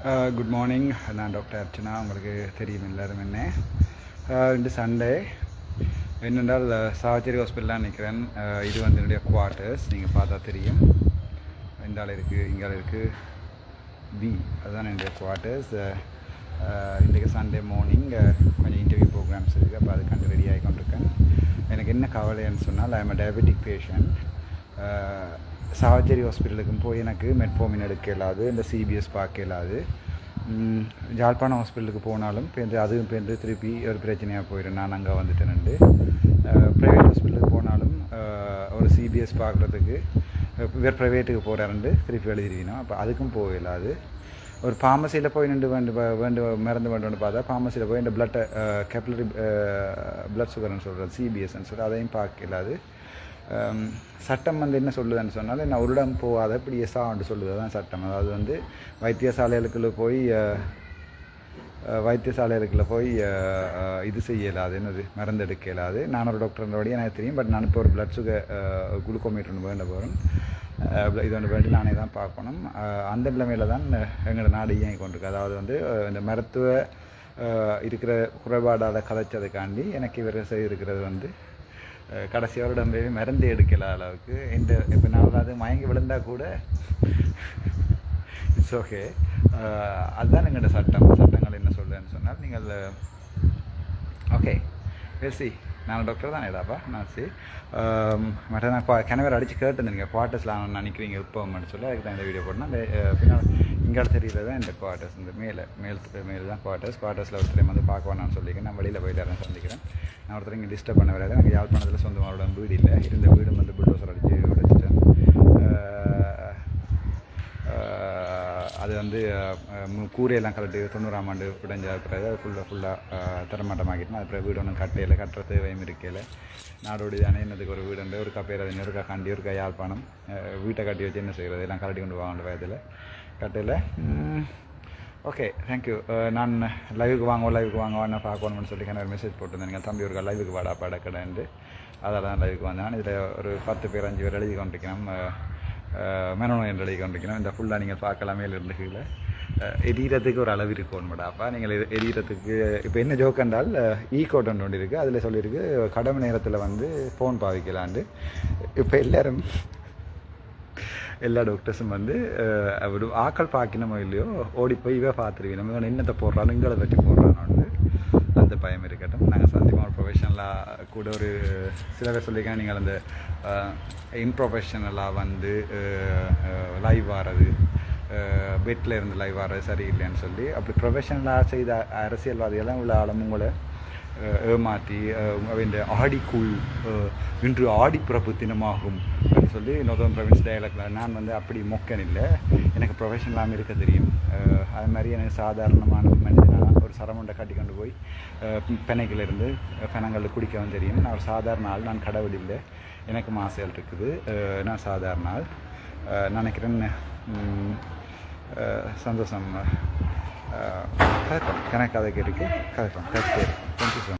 Uh, good morning நான் doctor Archana. உங்களுக்கு தெரியும் எல்லாரும் என்ன? அஹ், இன்று சண்டே என்னென்றால் uh, சாவச்சேரி ஹாஸ்பிட்டலாக நிற்கிறேன் இது வந்து என்னுடைய குவார்ட்டர்ஸ் நீங்கள் பார்த்தா தெரியும். இந்த ஆள் இருக்குது இங்கே இருக்குது பி அதுதான் என்னுடைய குவார்ட்டர்ஸ் இன்றைக்கு சண்டே மார்னிங் கொஞ்சம் இன்டர்வியூ ப்ரோக்ராம்ஸ் இருக்குது அப்போ அதுக்காண்டி ரெடி ஆகி கொண்டிருக்கேன் எனக்கு என்ன கவலைன்னு சொன்னால் I am diabetic patient Chavakachcheri ஹாஸ்பிட்டலுக்கும் போய் எனக்கு மெட்ஃபோமின் எடுக்க இயலாது இந்த சிபிஎஸ் பார்க்க இயலாது. ம், ஹாஸ்பிட்டலுக்கு போனாலும் பேருந்து அதுவும் பேருந்து திருப்பி ஒரு பிரச்சனையாக போயிடும் நான் அங்கே வந்துட்டேன்ண்டு ப்ரைவேட் ஹாஸ்பிட்டலுக்கு போனாலும் ஒரு சிபிஎஸ் பார்க்குறதுக்கு இவர் ப்ரைவேட்டுக்கு போகிறாருண்டு திருப்பி எழுதிருக்கணும். அப்போ அதுக்கும் போக இயலாது. ஒரு ஃபார்மசியில் போய் நின்று வேண்டு வேண்டு மருந்து வேண்டும்னு பார்த்தா ஃபார்மசியில் போய் இந்த பிளட்டை கேப்லரி பிளட் சுகர்னு சொல்கிறது சிபிஎஸ்ன்னு சொல்லி அதையும் பார்க்க இல்லாது சட்டம் வந்து என்ன சொல்லுதுன்னு சொன்னால் நான் ஒரு இடம் போகாத இப்படி எஸ்ஆண்டு சொல்லுது. தான் சட்டம். அதாவது வந்து வைத்தியசாலைகளுக்குள்ள போய் வைத்தியசாலைகளுக்குள்ள போய் இது செய்ய இயலாது. என்னது? மருந்து எடுக்க இயலாது. நான் ஒரு டாக்டர்ன்றபடி எனக்கு தெரியும். பட் நான் இப்போ ஒரு பிளட் சுகர் குளுக்கோமீட்டர் ஒன்று வேண்ட போகிறேன் இது ஒன்று வேண்டி நானே தான் பார்க்கணும். அந்த நிலைமையில் தான் எங்களோட நாடு இயங்கி கொண்டிருக்கு. அதாவது வந்து இந்த மருத்துவ இருக்கிற குறைபாடால் கதைச்சதுக்காண்டி எனக்கு இவர் செய்திருக்கிறது வந்து கடைசி வருடம் போய் மருந்து எடுக்கல அளவுக்கு. இந்த இப்போ நான் அது மயங்கி விழுந்தா கூட இட்ஸ் ஓகே அதுதான் எங்களோட சட்டம். சட்டங்கள் என்ன சொல்லுன்னு சொன்னால் நீங்கள் ஓகே சி நான் டாக்டர் தான் ஏதாப்பா நான் மற்ற நான் குவா- கிணவர் அடித்து கேட்டுருந்தேங்க குவார்ட்டர்ஸில் நான் நினைக்கிறீங்க இப்போ சொல்லி அதுக்கு தான் இந்த வீடியோ போட்டேன். அந்த அஹ், பின்னால் தான் இந்த குவார்ட்டர்ஸ் இந்த மேலே மேல் மேல் தான் குவார்ட்டர்ஸ் குவார்ட்டர்ஸில் ஒருத்தரையும் வந்து பார்க்க நான் சொல்லிக்கிறேன் நான் வெளியில் போயிட்டு யாரும் சந்திக்கிறேன். நான் ஒருத்தர் இங்கே டிஸ்டர்ப் பண்ண வராது. எனக்கு யாழ்ப்பாணத்தில் சொந்தமாரோட வீடு இல்லை. இருந்த கூரையெல்லாம் கலட்டி தொண்ணூறாம் ஆண்டு உடைஞ்ச பிறகு அது ஃபுல்லாக ஃபுல்லாக தரமாட்டமாக்கிட்டோம் அது பிறகு வீடு ஒன்றும் கட்டையில் கட்டுற தேவையும் இருக்கையில் நாடோடி தானே என்னதுக்கு ஒரு வீடு உண்டு ஒரு கப்பேர் அது காண்டி ஒரு யாழ்ப்பாணம். வீட்டை கட்டி வச்சு என்ன செய்கிறது? எல்லாம் கலட்டி கொண்டு வாங்க வயதில் கட்டையில் ஓகே தேங்க்யூ நான் லைவுக்கு வாங்க லைவுக்கு வாங்க என்ன பார்க்கணும்னு சொல்லி எனக்கு ஒரு மெசேஜ் போட்டிருந்தேன் தம்பி ஒரு லைவுக்கு வாடா படக்கடைன்ட்டு அதால் தான் லைவுக்கு வந்தேன். இதில் ஒரு பத்து பேர் அஞ்சு பேர் எழுதி கொண்டிருக்கணும் மெனோ என்ற அடி கொண்டிருக்கணும் இந்த ஃபுல்லாக நீங்கள் பார்க்கலாம் மேல இருந்து கீழே. எரியறதுக்கு ஒரு அளவு இருக்கணும்டாப்பா நீங்கள் எரியறதுக்கு இப்போ என்ன ஜோக் என்றால் ஈ கோட்டன் e ஒன்று இருக்குது அதில் சொல்லியிருக்கு கடமை நேரத்தில் வந்து ஃபோன் பாவிக்கலான்ட்டு இப்போ எல்லாரும் எல்லா டாக்டர்ஸும் வந்து அவர் ஆக்கள் பார்க்கணுமோ இல்லையோ ஓடி போய் இவ பார்த்துருவீங்க. நம்ம என்னத்தை போடுறாலும் எங்களை பற்றி போடுறானோன்னு அந்த பயம் இருக்கட்டும். நாங்கள் சத்தியமாக ப்ரொஃபஷனலாக கூட ஒரு சில பேர் சொல்லியிருக்காங்க நீங்கள் அந்த இன்ப்ரொஃபஷனலாக வந்து லைவ் வாரது பெட்டில் இருந்து லைவ் ஆறது சரியில்லைன்னு சொல்லி அப்படி ப்ரொஃபஷனலாக செய்த அரசியல்வாதிகள்லாம் உள்ள ஆளும் கூட ஏமாற்றி அவன் ஆடிக்குள் அஹ், இன்று ஆடிப்பிறப்பு தினமாகும் அப்படின்னு சொல்லி நோதம் ப்ரொவின்ஸ் டயலாக்ல நான் வந்து அப்படி மொக்கன் இல்லை எனக்கு ப்ரொஃபஷனலாகவும் இருக்க தெரியும் அது மாதிரி எனக்கு சாதாரணமான மனிதனாக ஒரு சரமுண்டை கட்டி கொண்டு போய் பெனைகள் பெனங்களில் குடிக்கவும் தெரியும் நான் ஒரு சாதாரண ஆள் நான் கடவுள் இல்லை எனக்கும் ஆசைகள் இருக்குது நான் சாதாரண ஆள் நினைக்கிறேன் சந்தோஷம் கதைப்போம் கணக்கு கதை இருக்கு கதைப்போம் Thank you, sir.